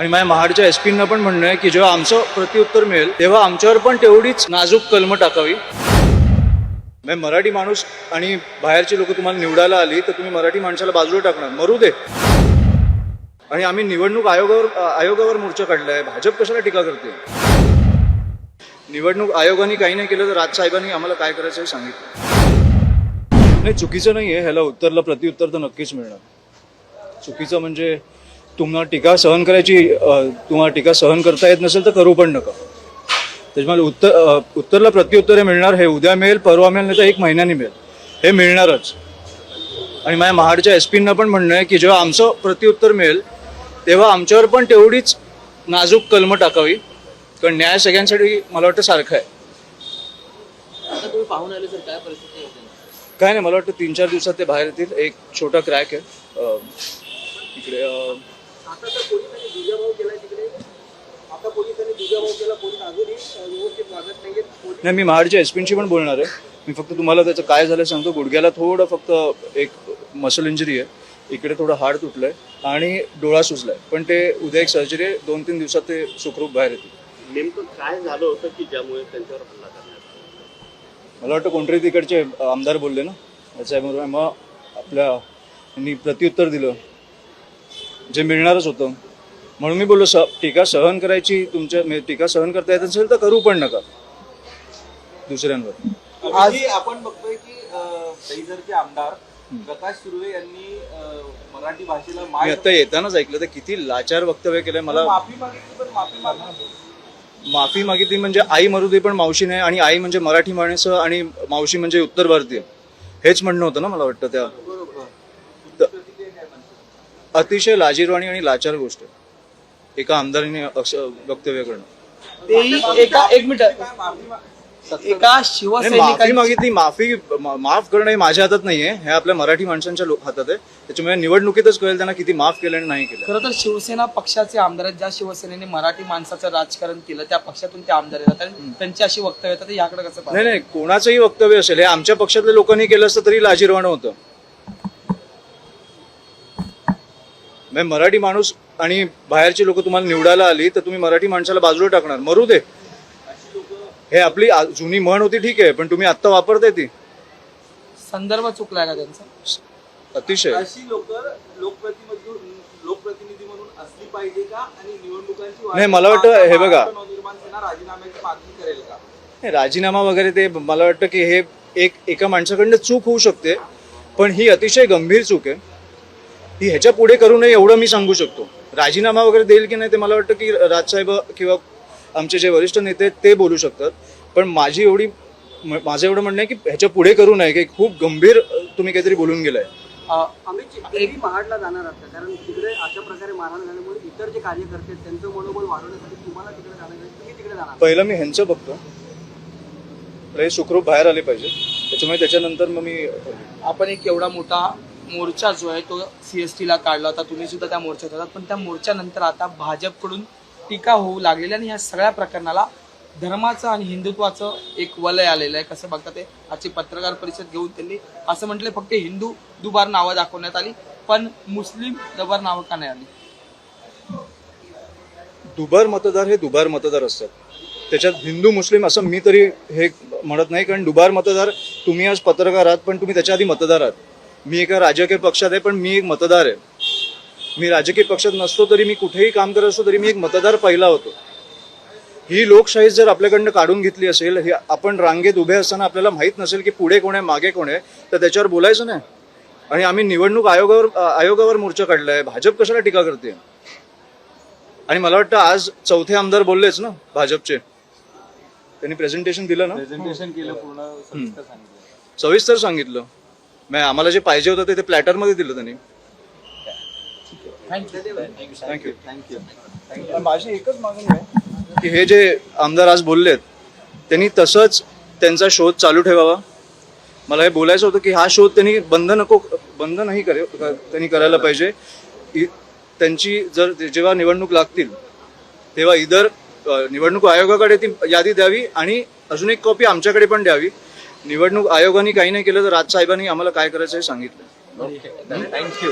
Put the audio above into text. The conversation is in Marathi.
आणि माझ्या महाडच्या एस पींना पण म्हणणं आहे की जेव्हा आमचं प्रत्युत्तर मिळेल तेव्हा आमच्यावर पण तेवढीच नाजूक कलम टाकावी. म्हणजे मराठी माणूस आणि बाहेरची लोक तुम्हाला निवडायला आली तर तुम्ही मराठी माणसाला बाजूला टाकणार. मरू दे. आणि आम्ही निवडणूक आयोगावर आयोगावर मोर्चा आहे भाजप कशाला टीका करते? निवडणूक आयोगाने काही नाही केलं तर राजसाहेबांनी आम्हाला काय करायचं हे सांगितलं. नाही चुकीचं नाही आहे ह्याला उत्तरला प्रत्युत्तर तर नक्कीच मिळणार. चुकीचं म्हणजे तुम्हाला टीका सहन करायची तुम्हाला टीका सहन करता येत नसेल तर करू पण नका. त्याच्यामुळे उत्तर उत्तरला प्रत्युत्तरे मिळणार हे उद्या मिळेल परवा मिळेल नाही तर एक महिन्याने मिळेल. हे मिळणारच. आणि माझ्या महाडच्या एस पींना पण म्हणणं आहे की जेव्हा आमचं प्रत्युत्तर मिळेल तेव्हा आमच्यावर पण तेवढीच नाजूक कलमं टाकावी. कारण न्याय सगळ्यांसाठी मला वाटतं सारखं आहे. आता तुम्ही पाहून आले सर काय परिस्थिती होते काय नाही मला वाटतं तीन चार दिवसात ते बाहेर येतील. एक छोटा क्रॅक आहे. इकडे आता तर पोलिसांनी दुजाभाव केलाय तिकडे. आता पोलिसांनी दुजाभाव केला पोलीस अजूनही व्यवस्थित वागत पोलीस नाही मी महाडच्या एस पींशी पण बोलणार आहे. मी फक्त तुम्हाला त्याचं काय झालं सांगतो. गुडघ्याला थोडं फक्त एक मसल इंजुरी आहे. इकडे थोडं हाड तुटलंय आणि डोळा सुजलाय. पण ते उद्या एक सर्जरी आहे. दोन तीन दिवसात ते सुखरूप बाहेर येतील. नेमकं काय झालं होतं की ज्यामुळे त्यांच्यावर हल्ला करण्यात? मला वाटतं कोणतरी तिकडचे आमदार बोलले ना. त्याच्याबरोबर मग आपल्या यांनी प्रत्युत्तर दिलं. जे मिळणारच होतं. म्हणून मी बोललो स टीका सहन करायची तुमच्या म्हणजे टीका सहन करता येत असेल तर करू पण नका. दुसऱ्यांवर. आज आपण बघतोय की आमदार प्रकाश सुर्वे यांनी मराठी भाषेला मी माय आता येतानाच ऐकलं तर किती लाचार वक्तव्य केलंय मला. माफी मागितली पण माफी मागितली. माफी मागितली म्हणजे आई मरू दे पण मावशी नाही आणि आई म्हणजे मराठी माणसं आणि मावशी म्हणजे उत्तर भारतीय. हेच म्हणणं होतं ना मला वाटतं त्या अतिशय लाजीरवाणी आणि लाचार गोष्ट आहे. एका आमदाराने वक्तव्य करणं तेही एका एक मिनिट. माफी एका मागितली माफी माफ करणं हे माझ्या हातात नाहीये. हे आपल्या मराठी माणसांच्या हातात आहे. त्याच्यामुळे निवडणुकीतच कळेल त्यांना किती माफ केलं आणि नाही केलं. खरं तर शिवसेना पक्षाचे आमदार आहेत ज्या शिवसेनेने मराठी माणसाचं राजकारण केलं त्या पक्षातून ते आमदार येतात आणि त्यांची अशी वक्तव्य येतात याकडे कसं? नाही नाही कोणाचंही वक्तव्य असेल हे आमच्या पक्षातल्या लोकांनी केलं असतं तरी लाजीरवाणं होतं. म्हणजे मराठी माणूस आणि बाहेरची लोक तुम्हाला निवडायला आली तर तुम्ही मराठी माणसाला बाजूला टाकणार. मरू दे. हे आपली आ- जुनी म्हण होती ठीक आहे पण तुम्ही आत्ता वापरताय ती. संदर्भ चुकलाय का त्यांचा? अतिशय. अशी लोक लोकप्रतिनिधी लोकप्रतिनिधी म्हणून असली पाहिजे का? आणि निवडणुकांची नाही, मला वाटतं हे बघा. महाराष्ट्र नवनिर्माण सेना राजीनाम्याची मागणी करेल का? नाही, राजीनामा वगैरे ते मला वाटतं की हे एक एका माणसाकडनं चूक होऊ शकते पण ही अतिशय गंभीर चूक आहे. ही ह्याच्या पुढे करू नये एवढं मी सांगू शकतो. राजीनामा वगैरे देईल की नाही ते मला वाटतं की राजसाहेब किंवा आमचे जे वरिष्ठ नेते आहेत ते बोलू शकतात. पण माझी एवढी म- माझं एवढं म्हणणं आहे की ह्याच्या पुढे करू नये की खूप गंभीर तुम्ही काहीतरी बोलून गेलाय. महाडला जाणार आहात का? कारण तिकडे अशा प्रकारे मारहाण झाल्यामुळे इतर जे कार्यकर्ते आहेत त्यांचं मनोबल वाढवण्यासाठी तुम्हाला तिकडे जाणार आहे. तुम्ही तिकडे जाणार. पहिलं मी ह्यांचं बघतो. हे सुखरूप बाहेर आले पाहिजे त्याच्यामुळे त्याच्यानंतर मग मी आपण एक एवढा मोठा मोर्चा जो आहे तो सी एस टीला काढला होता. तुम्ही सुद्धा त्या मोर्चात होतात पण त्या मोर्चानंतर आता भाजपकडून टीका होऊ लागलेली आणि ह्या सगळ्या प्रकरणाला धर्माचं आणि हिंदुत्वाचं एक वलय आलेलं आहे. कसं बघता ते? आजची पत्रकार परिषद घेऊन त्यांनी असं म्हटलं फक्त हिंदू दुबार नावं दाखवण्यात आली पण मुस्लिम दुबार नावं का नाही आली? दुबार मतदार हे दुबार मतदार असतात. त्याच्यात हिंदू मुस्लिम असं मी तरी हे म्हणत नाही कारण दुबार मतदार तुम्ही आज पत्रकार आहात पण तुम्ही त्याच्या आधी मतदार आहात. मी एका राजकीय पक्षात आहे पण मी एक मतदार आहे. मी राजकीय पक्षात नसतो तरी मी कुठेही काम करत असतो तरी मी एक मतदार पहिला होतो. ही लोकशाही जर आपल्याकडनं काढून घेतली असेल ही आपण रांगेत उभे असताना आपल्याला माहीत नसेल की पुढे कोण आहे मागे कोण आहे तर त्याच्यावर बोलायचं नाही. आणि आम्ही निवडणूक आयोगावर आयोगावर मोर्चा काढलाय भाजप कशाला टीका करते? आणि मला वाटतं आज चौथे आमदार बोललेच ना भाजपचे. त्यांनी प्रेझेंटेशन दिलं ना? प्रेझेंटेशन केलं पूर्ण सविस्तर सांगितलं. म्हणजे आम्हाला जे पाहिजे होतं ते ते प्लॅटरमध्ये दिलं त्यांनी. थँक्यू थँक्यू माझी एकच मागणी आहे. की हे जे आमदार आज बोललेत त्यांनी तसंच त्यांचा शोध चालू ठेवावा. मला हे बोलायचं होतं की हा शोध त्यांनी बंद नको बंद नाही करे त्यांनी करायला पाहिजे. इ- त्यांची जर जेव्हा निवडणूक लागतील तेव्हा इधर अ, निवडणूक आयोगाकडे ती यादी द्यावी आणि अजून एक कॉपी आमच्याकडे पण द्यावी. निवडणूक आयोगाने काही नाही केलं तर राजसाहेबांनी आम्हाला काय करायचं हे सांगितलं. थँक्यू